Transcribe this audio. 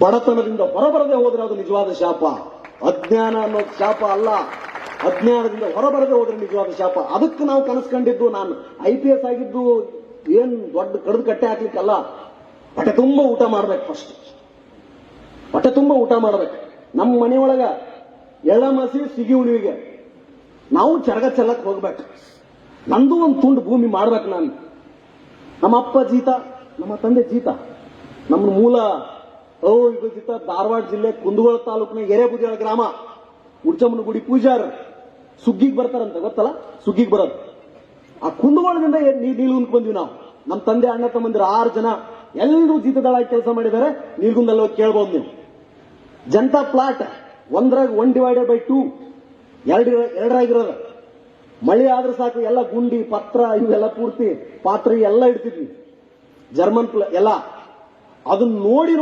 ಬಡತನದಿಂದ ಹೊರಬರದೆ ಹೋದ್ರೆ ಅದು ನಿಜವಾದ ಶಾಪ. ಅಜ್ಞಾನ ಅನ್ನೋದು ಶಾಪ ಅಲ್ಲ. ಅಜ್ಞಾನದಿಂದ ಹೊರಬರದೆ ಹೋದ್ರೆ ನಿಜವಾದ ಶಾಪ. ಅದಕ್ಕೆ ನಾವು ಕನಸ್ಕೊಂಡಿದ್ದು ನಾನು ಐ ಪಿ ಎಸ್ ಆಗಿದ್ದು ಏನ್ ದೊಡ್ಡ ಕಡ್ದು ಕಟ್ಟೆ ಹಾಕ್ಲಿಕ್ಕಲ್ಲ. ಹೊಟ್ಟೆ ತುಂಬ ಊಟ ಮಾಡ್ಬೇಕು ಫಸ್ಟ್ ಹೊಟ್ಟೆ ತುಂಬ ಊಟ ಮಾಡ್ಬೇಕು. ನಮ್ಮ ಮನೆಯೊಳಗ ಎಳ್ಳಮಸಿ ಸಿಗಿ ಉಳಿವಿಗೆ ನಾವು ಚರಗ ಚೆಲ್ಲಕ್ ಹೋಗ್ಬೇಕು. ನಂದು ಒಂದು ತುಂಡು ಭೂಮಿ ಮಾಡ್ಬೇಕು ನಾನು. ನಮ್ಮ ಅಪ್ಪ ಜೀತ, ನಮ್ಮ ತಂದೆ ಜೀತ, ನಮ್ಮ ಮೂಲ ಇದು ಜೀತ ಧಾರವಾಡ ಜಿಲ್ಲೆ ಕುಂದಗೋಳ ತಾಲೂಕಿನ ಎರೆಬುದಿಯಾಳ ಗ್ರಾಮ ಉಡ್ಚಮ್ಮನ ಗುಡಿ ಪೂಜಾರ್. ಸುಗ್ಗಿಗೆ ಬರ್ತಾರಂತ, ಗೊತ್ತಲ್ಲ? ಸುಗ್ಗಿಗೆ ಬರೋದು. ಆ ಕುಂದಗೋಳದಿಂದ ನೀಲ್ಗುಂದಕ್ಕೆ ಬಂದ್ವಿ ನಾವು? ನಮ್ಮ ತಂದೆ, ಅಣ್ಣ, ತಮ್ಮಂದಿರ ಆರು ಜನ ಎಲ್ಲರೂ ಜೀತದಳಾಗಿ ಕೆಲಸ ಮಾಡಿದ್ದಾರೆ. ನೀಲ್ಗುಂದಲ್ಲಿ ಹೋಗಿ ಕೇಳ್ಬೋದು ನೀವು. ಜನತಾ ಪ್ಲಾಟ್ ಒಂದ್ರಾಗ ಒನ್ ಡಿವೈಡೆಡ್ ಬೈ ಟೂ. ಎರಡು ಎರಡರಾಗಿರೋದು. ಮಳೆ ಆದ್ರೆ ಸಾಕು, ಎಲ್ಲ ಗುಂಡಿ, ಪತ್ರ, ಇವೆಲ್ಲ ಪೂರ್ತಿ ಪಾತ್ರೆ ಎಲ್ಲ ಇಡ್ತಿದ್ವಿ. ಜರ್ಮನ್ ಎಲ್ಲ. ಅದನ್ನ ನೋಡಿ